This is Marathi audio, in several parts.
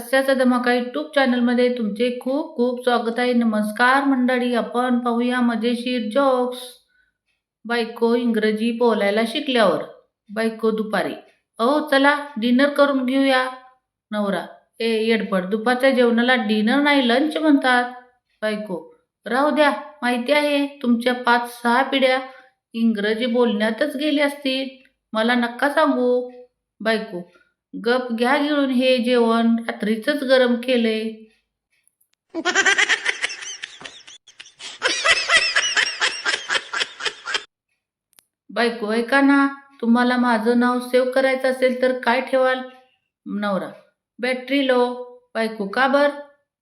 हास्याचा धमाका यूट्यूब चॅनलमध्ये तुमचे खूप खूप स्वागत आहे. नमस्कार मंडळी आपण पाहूया मजेशीर जोक्स बायको इंग्रजी बोलायला शिकल्यावर बायको दुपारी. अहो चला डिनर करून घेऊया. नवरा ए येडपड दुपारच्या जेवणाला डिनर नाही लंच म्हणतात. बायको राहू द्या माहिती आहे तुमच्या पाच सहा पिढ्या इंग्रजी बोलण्यातच गेल्या असतील. मला नक्का सांगू. बायको गप घ्या गिळून हे जेवण रात्रीचंच गरम केलंय. बायको ऐका ना तुम्हाला माझं नाव सेव्ह करायचं असेल तर काय ठेवाल? नवरा बॅटरी लो. बायको का बर?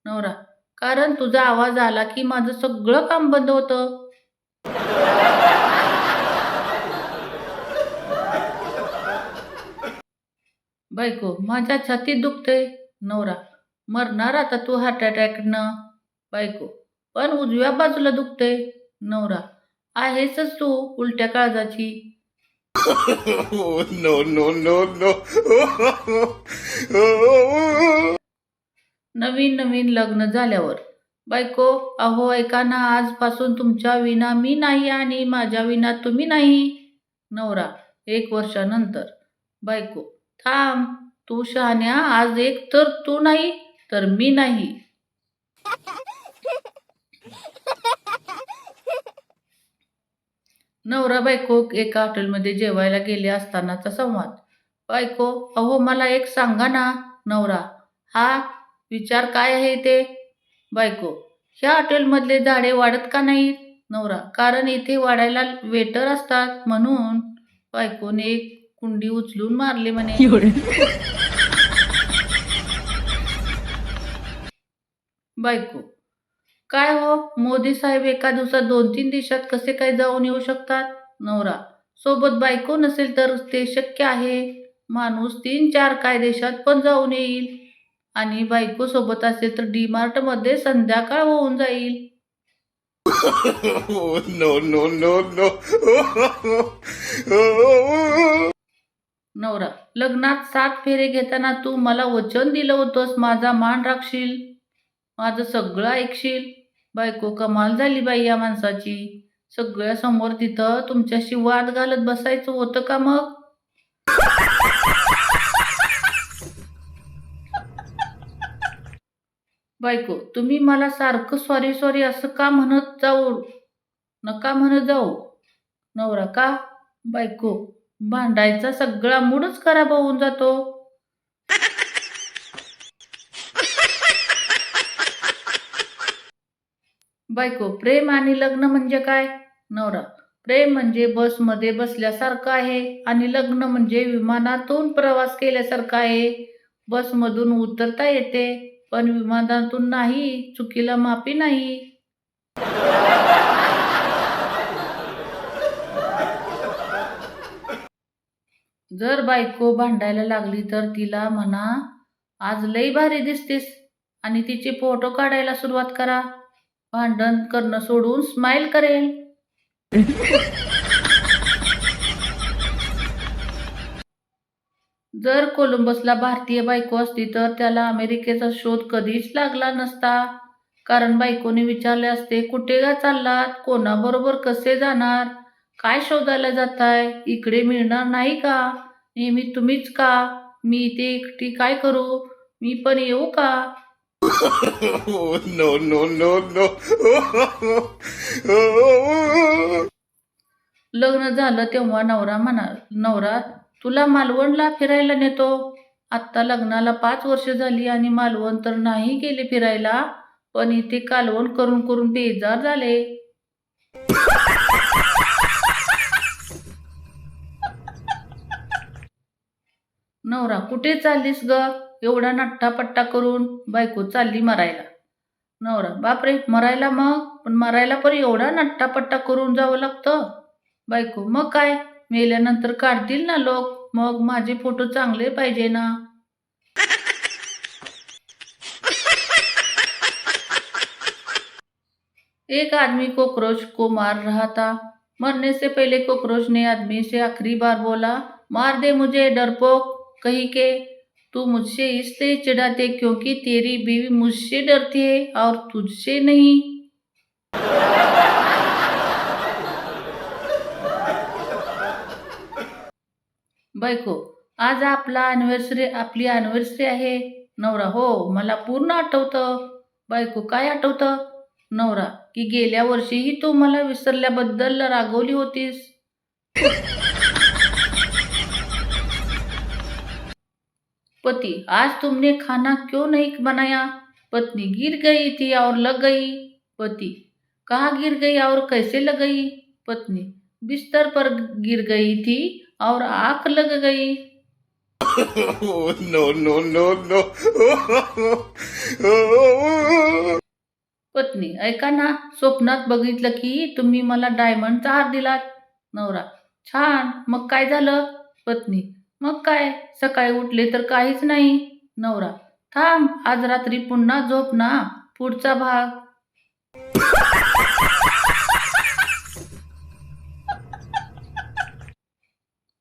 नवरा कारण तुझा आवाज आला की माझं सगळं काम बंद होतं. बायको माझ्या छातीत दुखते नवरा मरणार आता तू हार्ट अटॅकनं बायको पण उजव्या बाजूला दुखते नवरा आहेसच तू उलट्या काळजाची. No, no, no, no. नवीन नवीन लग्न झाल्यावर. बायको अहो ऐका ना आजपासून तुमच्या विना मी नाही आणि माझ्या विना तुम्ही नाही. नवरा एक वर्षानंतर. बायको थांब तू शहाण्या आज एक तर तू नाही तर मी नाही. नवरा बायको एका हॉटेलमध्ये जेवायला गेले असतानाचा संवाद. बायको अहो मला एक सांगा ना नवरा. हा विचार काय आहे ते? बायको ह्या हॉटेलमधले झाडे वाढत का नाहीत? नवरा कारण इथे वाढायला वेटर असतात म्हणून. बायकोने एक कुंडी उचलून मारली म्हणे. बायको काय हो? मोदी साहेब एका दिवसात दोन तीन देशात कसे काय जाऊन येऊ शकतात? नवरा सोबत बायको नसेल तर ते शक्य आहे. माणूस तीन चार काय देशात पण जाऊन येईल. आणि बायको सोबत असेल तर डी मार्टमध्ये संध्याकाळ होऊन जाईल. No, no, no, no. नवरा लग्नात सात फेरे घेताना तू मला वचन दिलं होतंस माझा मान राखशील माझं सगळं ऐकशील. बायको कमाल झाली बाई या माणसाची. सगळ्यासमोर तिथं तुमच्याशी वाद घालत बसायचं होतं का मग? बायको तुम्ही मला सारखं सॉरी सॉरी असं का म्हणत जाऊ? नका म्हणत जाऊ. नवरा का? बायको भांडायचा सगळा मूडच खराब होऊन जातो. बायको प्रेम आणि लग्न म्हणजे काय? नवरा प्रेम म्हणजे बसमध्ये बसल्यासारखं आहे आणि लग्न म्हणजे विमानातून प्रवास केल्यासारखं आहे. बसमधून उतरता येते पण विमानातून नाही चुकीला माफी नाही. जर बायको भांडायला लागली तर तिला म्हणा आज लई भारी दिसतेस आणि तिचे फोटो काढायला सुरुवात करा. भांडण करणं सोडून स्माइल करेल. जर कोलंबसला भारतीय बायको असती तर त्याला अमेरिकेचा शोध कधीच लागला नसता. कारण बायकोने विचारले असते कुठे का चाललात? कोणाबरोबर कसे जाणार? काय शोधायला जाताय? इकडे मिळणार नाही का? नेहमी तुम्हीच का? मी इथे एकटी काय करू? मी पण येऊ का? No, no, no. Oh, लग्न झालं तेव्हा नवरा म्हणा नवरा तुला मालवणला फिरायला नेतो. आत्ता लग्नाला पाच वर्ष झाली आणि मालवण तर नाही गेले फिरायला. पण इथे कालवण करून करून बेजार झाले. नवरा कुठे चाललीस ग? एवढा नट्टापट्टा करून बायको चालली मरायला. नवरा बापरे मरायला मग? पण मरायला पण एवढा नट्टापट्टा करून जावं लागतं. बायको मग काय? मेल्यानंतर काढतील ना लोक. मग माझे फोटो चांगले पाहिजे ना. एक आदमी कॉकरोच को मार रहा था मरने से पहले कॉकरोच ने आदमी से आखिरी बार बोला. मार दे मुझे डरपोक. कही के तू मुझसे इसलिए चिढ़ाते क्योंकि तेरी बीवी मुझसे डरती है और तुझसे नहीं? बायको आज आपला अॅनिव्हर्सरी आपली अॅनिव्हर्सरी आहे. नवरा हो मला पूर्ण आठवतं. बायको काय आठवतं? नवरा की गेल्या वर्षीही तू मला विसरल्याबद्दल रागवली होतीस. पति आज तुमने खाना क्यों नहीं बनाया? पत्नी गिर गई थी और लग गई। पति कहाँ गिर गई और कैसे लग गई? पत्नी बिस्तर पर गिर गई थी और आंख लग गई। No, no, no, no. पत्नी ऐका ना स्वप्नात बघितलं की तुम्ही मला डायमंडचा हार दिलात. नवरा छान मग काय झालं? पत्नी मग काय? सकाळी उठले तर काहीच नाही. नवरा थांब आज रात्री पुन्हा झोप ना. पुढचा भाग.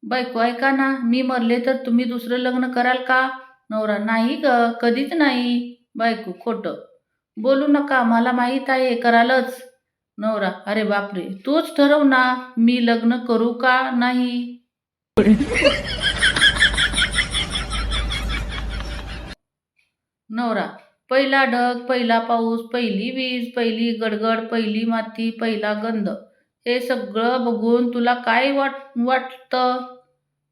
बायको ऐका ना मी मरले तर तुम्ही दुसरं लग्न कराल का? नवरा नाही ग कधीच नाही. बायको खोटं. बोलू नका मला माहीत आहे करालच. नवरा अरे बापरे तूच ठरव ना मी लग्न करू का नाही? नवरा. पहिला ढग पहिला पाऊस पहिली वीज पहिली गडगड पहिली माती पहिला गंध. हे सगळं बघून तुला काय वाट वाटतं?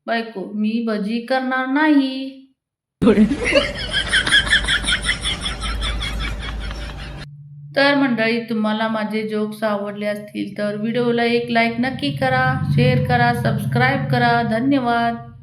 बायको मी भजी करणार नाही. तर मंडळी तुम्हाला माझे जोक्स आवडले असतील तर व्हिडिओला एक लाईक नक्की करा शेअर करा सबस्क्राईब करा. धन्यवाद.